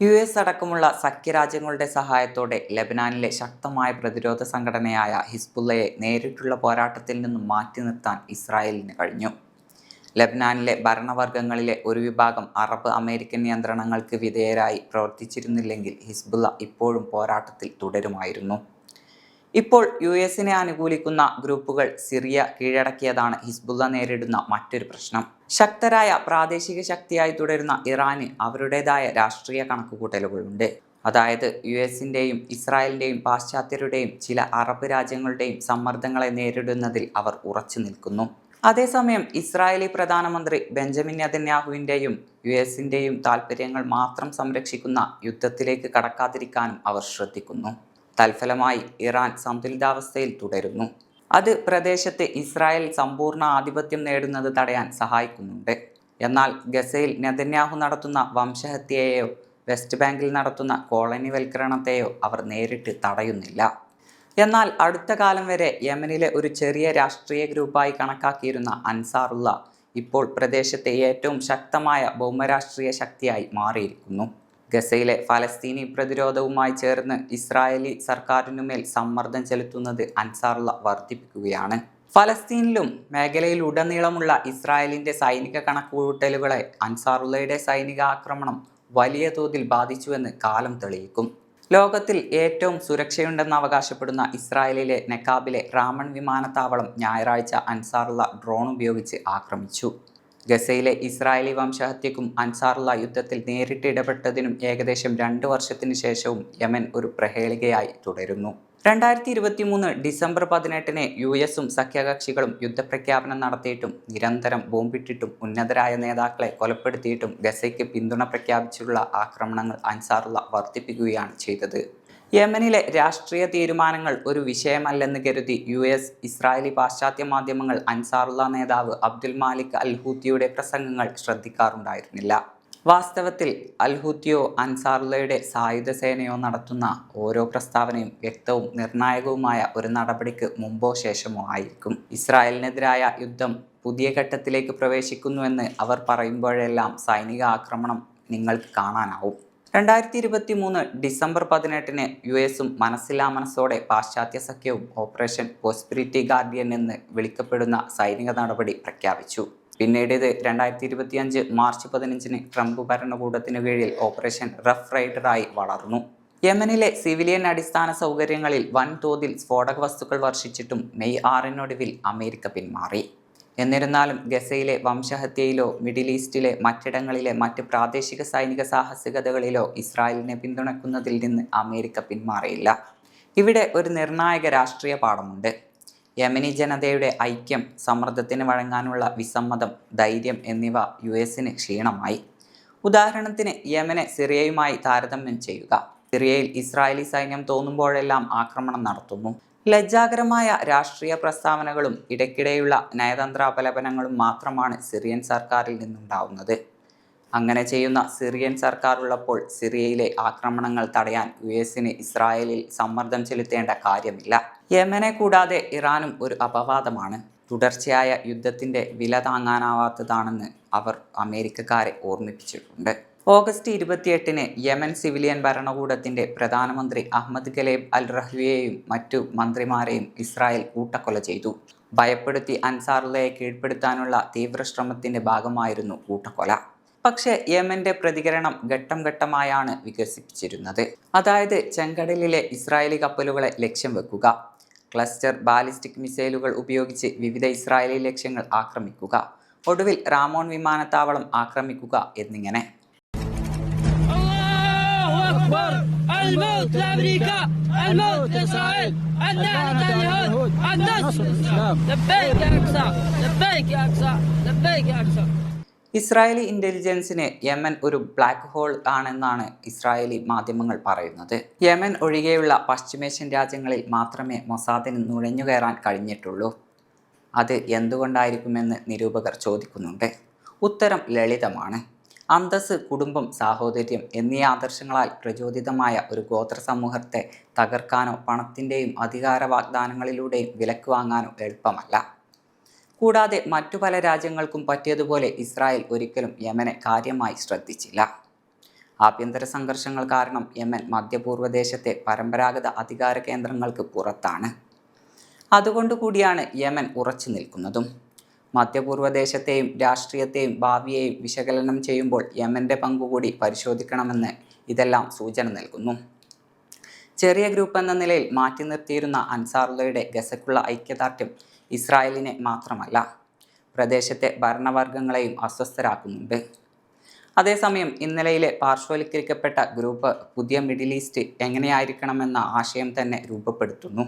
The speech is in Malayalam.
യു എസ് അടക്കമുള്ള സഖ്യരാജ്യങ്ങളുടെ സഹായത്തോടെ ലബനാനിലെ ശക്തമായ പ്രതിരോധ സംഘടനയായ ഹിസ്ബുള്ളയെ നേരിട്ടുള്ള പോരാട്ടത്തിൽ നിന്നും മാറ്റി നിർത്താൻ ഇസ്രായേലിന് കഴിഞ്ഞു. ലബനാനിലെ ഭരണവർഗങ്ങളിലെ ഒരു വിഭാഗം അറബ് അമേരിക്കൻ നിയന്ത്രണങ്ങൾക്ക് വിധേയരായി പ്രവർത്തിച്ചിരുന്നില്ലെങ്കിൽ ഹിസ്ബുള്ള ഇപ്പോഴും പോരാട്ടത്തിൽ തുടരുമായിരുന്നു. ഇപ്പോൾ യു എസിനെ അനുകൂലിക്കുന്ന ഗ്രൂപ്പുകൾ സിറിയ കീഴടക്കിയതാണ്. ഹിസ്ബുള്ള നേരിടുന്ന മറ്റൊരു പ്രശ്നം. ശക്തരായ പ്രാദേശിക ശക്തിയായി തുടരുന്ന ഇറാന് അവരുടേതായ രാഷ്ട്രീയ കണക്കുകൂട്ടലുകളുണ്ട്. അതായത് യു എസിന്റെയും ഇസ്രായേലിന്റെയും പാശ്ചാത്യരുടെയും ചില അറബ് രാജ്യങ്ങളുടെയും സമ്മർദ്ദങ്ങളെ നേരിടുന്നതിൽ അവർ ഉറച്ചു നിൽക്കുന്നു. അതേസമയം ഇസ്രായേലി പ്രധാനമന്ത്രി ബെഞ്ചമിൻ നെതന്യാഹുവിന്റെയും യു എസിന്റെയും താൽപ്പര്യങ്ങൾ മാത്രം സംരക്ഷിക്കുന്ന യുദ്ധത്തിലേക്ക് കടക്കാതിരിക്കാനും അവർ ശ്രദ്ധിക്കുന്നു. തൽഫലമായി ഇറാൻ സന്തുലിതാവസ്ഥയിൽ തുടരുന്നു. അത് പ്രദേശത്ത് ഇസ്രായേൽ സമ്പൂർണ ആധിപത്യം നേടുന്നത് തടയാൻ സഹായിക്കുന്നുണ്ട്. എന്നാൽ ഗസയിൽ നെതന്യാഹു നടത്തുന്ന വംശഹത്യയെയോ വെസ്റ്റ് ബാങ്കിൽ നടത്തുന്ന കോളനിവൽക്കരണത്തെയോ അവർ നേരിട്ട് തടയുന്നില്ല. എന്നാൽ അടുത്ത കാലം വരെ യമനിലെ ഒരു ചെറിയ രാഷ്ട്രീയ ഗ്രൂപ്പായി കണക്കാക്കിയിരുന്ന അൻസാറുള്ള ഇപ്പോൾ പ്രദേശത്തെ ഏറ്റവും ശക്തമായ ഭൗമരാഷ്ട്രീയ ശക്തിയായി മാറിയിരിക്കുന്നു. ഗസയിലെ ഫലസ്തീനി പ്രതിരോധവുമായി ചേർന്ന് ഇസ്രായേലി സർക്കാരിനുമേൽ സമ്മർദ്ദം ചെലുത്തുന്നത് അൻസാറുള്ള വർദ്ധിപ്പിക്കുകയാണ്. ഫലസ്തീനിലും മേഖലയിൽ ഉടനീളമുള്ള ഇസ്രായേലിന്റെ സൈനിക കണക്കുകൂട്ടലുകളെ അൻസാറുള്ളയുടെ സൈനിക ആക്രമണം വലിയ തോതിൽ ബാധിച്ചുവെന്ന് കാലം തെളിയിക്കും. ലോകത്തിൽ ഏറ്റവും സുരക്ഷയുണ്ടെന്ന് അവകാശപ്പെടുന്ന ഇസ്രായേലിലെ നെക്കാബിലെ റാമൺ വിമാനത്താവളം ഞായറാഴ്ച അൻസാറുള്ള ഡ്രോൺ ഉപയോഗിച്ച് ആക്രമിച്ചു. ഗസയിലെ ഇസ്രായേലി വംശഹത്യക്കും അൻസാറുള്ള യുദ്ധത്തിൽ നേരിട്ട് ഇടപെട്ടതിനും ഏകദേശം രണ്ട് വർഷത്തിന് ശേഷവും യമൻ ഒരു പ്രഹേളികയായി തുടരുന്നു. രണ്ടായിരത്തി ഇരുപത്തി മൂന്ന് ഡിസംബർ പതിനെട്ടിന് യു എസും സഖ്യകക്ഷികളും യുദ്ധപ്രഖ്യാപനം നടത്തിയിട്ടും നിരന്തരം ബോംബിട്ടിട്ടും ഉന്നതരായ നേതാക്കളെ കൊലപ്പെടുത്തിയിട്ടും ഗസയ്ക്ക് പിന്തുണ പ്രഖ്യാപിച്ചുള്ള ആക്രമണങ്ങൾ അൻസാറുള്ള വർദ്ധിപ്പിക്കുകയാണ് ചെയ്തത്. യമനിലെ രാഷ്ട്രീയ തീരുമാനങ്ങൾ ഒരു വിഷയമല്ലെന്ന് കരുതി യു എസ് ഇസ്രായേലി പാശ്ചാത്യ മാധ്യമങ്ങൾ അൻസാറുള്ള നേതാവ് അബ്ദുൽ മാലിക് അൽഹൂത്തിയുടെ പ്രസംഗങ്ങൾ ശ്രദ്ധിക്കാറുണ്ടായിരുന്നില്ല. വാസ്തവത്തിൽ അൽ ഹൂത്തിയോ അൻസാറുള്ളയുടെ സായുധ സേനയോ നടത്തുന്ന ഓരോ പ്രസ്താവനയും വ്യക്തവും നിർണായകവുമായ ഒരു നടപടിക്ക് മുമ്പോ ശേഷമോ ആയിരിക്കും. ഇസ്രായേലിനെതിരായ യുദ്ധം പുതിയ ഘട്ടത്തിലേക്ക് പ്രവേശിക്കുന്നുവെന്ന് അവർ പറയുമ്പോഴെല്ലാം സൈനിക ആക്രമണം നിങ്ങൾക്ക് കാണാനാവും. രണ്ടായിരത്തി ഇരുപത്തി മൂന്ന് ഡിസംബർ പതിനെട്ടിന് യു എസും മനസ്സില്ലാ മനസ്സോടെ പാശ്ചാത്യ സഖ്യവും ഓപ്പറേഷൻ പോസ്പിരിറ്റി ഗാർഡിയൻ എന്ന് വിളിക്കപ്പെടുന്ന സൈനിക നടപടി പ്രഖ്യാപിച്ചു. പിന്നീട് ഇത് രണ്ടായിരത്തി ഇരുപത്തിയഞ്ച് മാർച്ച് പതിനഞ്ചിന് ട്രംപ് ഭരണകൂടത്തിന് കീഴിൽ ഓപ്പറേഷൻ റഫ് റൈഡറായി വളർന്നു. യമനിലെ സിവിലിയൻ അടിസ്ഥാന സൗകര്യങ്ങളിൽ വൻതോതിൽ സ്ഫോടക വസ്തുക്കൾ വർഷിച്ചിട്ടും മെയ് ആറിനൊടുവിൽ അമേരിക്ക പിന്മാറി. എന്നിരുന്നാലും ഗസയിലെ വംശഹത്യയിലോ മിഡിൽ ഈസ്റ്റിലെ മറ്റിടങ്ങളിലെ മറ്റ് പ്രാദേശിക സൈനിക സാഹസികതകളിലോ ഇസ്രായേലിനെ പിന്തുണക്കുന്നതിൽ നിന്ന് അമേരിക്ക പിന്മാറിയില്ല. ഇവിടെ ഒരു നിർണായക രാഷ്ട്രീയ പാഠമുണ്ട്. യമനി ജനതയുടെ ഐക്യം സമ്മർദ്ദത്തിന് വഴങ്ങാനുള്ള വിസമ്മതം ധൈര്യം എന്നിവ യു എസിന് ക്ഷീണമായി. ഉദാഹരണത്തിന് യമനെ സിറിയയുമായി താരതമ്യം ചെയ്യുക. സിറിയയിൽ ഇസ്രായേലി സൈന്യം തോന്നുമ്പോഴെല്ലാം ആക്രമണം നടത്തുന്നു. ലജ്ജാകരമായ രാഷ്ട്രീയ പ്രസ്താവനകളും ഇടയ്ക്കിടെയുള്ള നയതന്ത്ര അപലപനങ്ങളും മാത്രമാണ് സിറിയൻ സർക്കാരിൽ നിന്നുണ്ടാവുന്നത്. അങ്ങനെ ചെയ്യുന്ന സിറിയൻ സർക്കാർ ഉള്ളപ്പോൾ സിറിയയിലെ ആക്രമണങ്ങൾ തടയാൻ യു എസിന് ഇസ്രായേലിൽ സമ്മർദ്ദം ചെലുത്തേണ്ട കാര്യമില്ല. യമനെ കൂടാതെ ഇറാനും ഒരു അപവാദമാണ്. തുടർച്ചയായ യുദ്ധത്തിന്റെ വില താങ്ങാനാവാത്തതാണെന്ന് അവർ അമേരിക്കക്കാരെ ഓർമ്മിപ്പിച്ചിട്ടുണ്ട്. ഓഗസ്റ്റ് ഇരുപത്തിയെട്ടിന് യമൻ സിവിലിയൻ ഭരണകൂടത്തിന്റെ പ്രധാനമന്ത്രി അഹമ്മദ് ഗലേബ് അൽ റഹ്വിയെയും മറ്റു മന്ത്രിമാരെയും ഇസ്രായേൽ കൂട്ടക്കൊല ചെയ്തു. ഭയപ്പെടുത്തി അൻസാറുള്ളയെ കീഴ്പ്പെടുത്താനുള്ള തീവ്രശ്രമത്തിന്റെ ഭാഗമായിരുന്നു കൂട്ടക്കൊല. പക്ഷേ യമന്റെ പ്രതികരണം ഘട്ടം ഘട്ടമായാണ് വികസിപ്പിച്ചിരുന്നത്. അതായത് ചെങ്കടലിലെ ഇസ്രായേലി കപ്പലുകളെ ലക്ഷ്യം വെക്കുക ക്ലസ്റ്റർ ബാലിസ്റ്റിക് മിസൈലുകൾ ഉപയോഗിച്ച് വിവിധ ഇസ്രായേലി ലക്ഷ്യങ്ങൾ ആക്രമിക്കുക ഒടുവിൽ റാമോൺ വിമാനത്താവളം ആക്രമിക്കുക എന്നിങ്ങനെ. الموت لامريكا الموت لاسرائيل النصر لليهود النصر للاسلام لبيك يا اقصى لبيك يا اقصى لبيك يا اقصى ഇസ്രായേലി ഇന്റലിജൻസിന് യമൻ ഒരു ബ്ലാക്ക് ഹോൾ ആണെന്നാണ് ഇസ്രായേലി മാധ്യമങ്ങൾ പറയുന്നത് യമൻ ഒഴികെയുള്ള പശ്ചിമേഷ്യൻ രാജ്യങ്ങളിൽ മാത്രമേ മൊസാദിന് നുഴഞ്ഞുകയറാൻ കഴിഞ്ഞിട്ടുള്ളൂ അത് എന്തുകൊണ്ടായിരിക്കുമെന്ന് നിരൂപകർ ചോദിക്കുന്നുണ്ട് ഉത്തരം ലളിതമാണ് അന്തസ് കുടുംബം സാഹോദര്യം എന്നീ ആദർശങ്ങളാൽ പ്രചോദിതമായ ഒരു ഗോത്ര സമൂഹത്തെ തകർക്കാനോ പണത്തിന്റെയും അധികാര വാഗ്ദാനങ്ങളിലൂടെയും വിലക്ക് വാങ്ങാനോ എളുപ്പമല്ല. കൂടാതെ മറ്റു പല രാജ്യങ്ങൾക്കും പറ്റിയതുപോലെ ഇസ്രായേൽ ഒരിക്കലും യമനെ കാര്യമായി ശ്രദ്ധിച്ചില്ല. ആഭ്യന്തര സംഘർഷങ്ങൾ കാരണം യമൻ മധ്യപൂർവദേശത്തെ പരമ്പരാഗത അധികാര കേന്ദ്രങ്ങൾക്ക് പുറത്താണ്. അതുകൊണ്ടുകൂടിയാണ് യമൻ ഉറച്ചു നിൽക്കുന്നതും. മധ്യപൂർവ ദേശത്തെയും രാഷ്ട്രീയത്തെയും ഭാവിയെയും വിശകലനം ചെയ്യുമ്പോൾ യമന്റെ പങ്കുകൂടി പരിശോധിക്കണമെന്ന് ഇതെല്ലാം സൂചന നൽകുന്നു. ചെറിയ ഗ്രൂപ്പ് എന്ന നിലയിൽ മാറ്റി നിർത്തിയിരുന്ന അൻസാറുള്ളയുടെ ഗസക്കുള്ള ഐക്യദാർഢ്യം ഇസ്രായേലിനെ മാത്രമല്ല പ്രദേശത്തെ ഭരണവർഗങ്ങളെയും അസ്വസ്ഥരാക്കുന്നുണ്ട്. അതേസമയം ഇന്നലെയിലെ പാർശ്വവൽക്കരിക്കപ്പെട്ട ഗ്രൂപ്പ് പുതിയ മിഡിൽ ഈസ്റ്റ് എങ്ങനെയായിരിക്കണമെന്ന ആശയം തന്നെ രൂപപ്പെടുത്തുന്നു.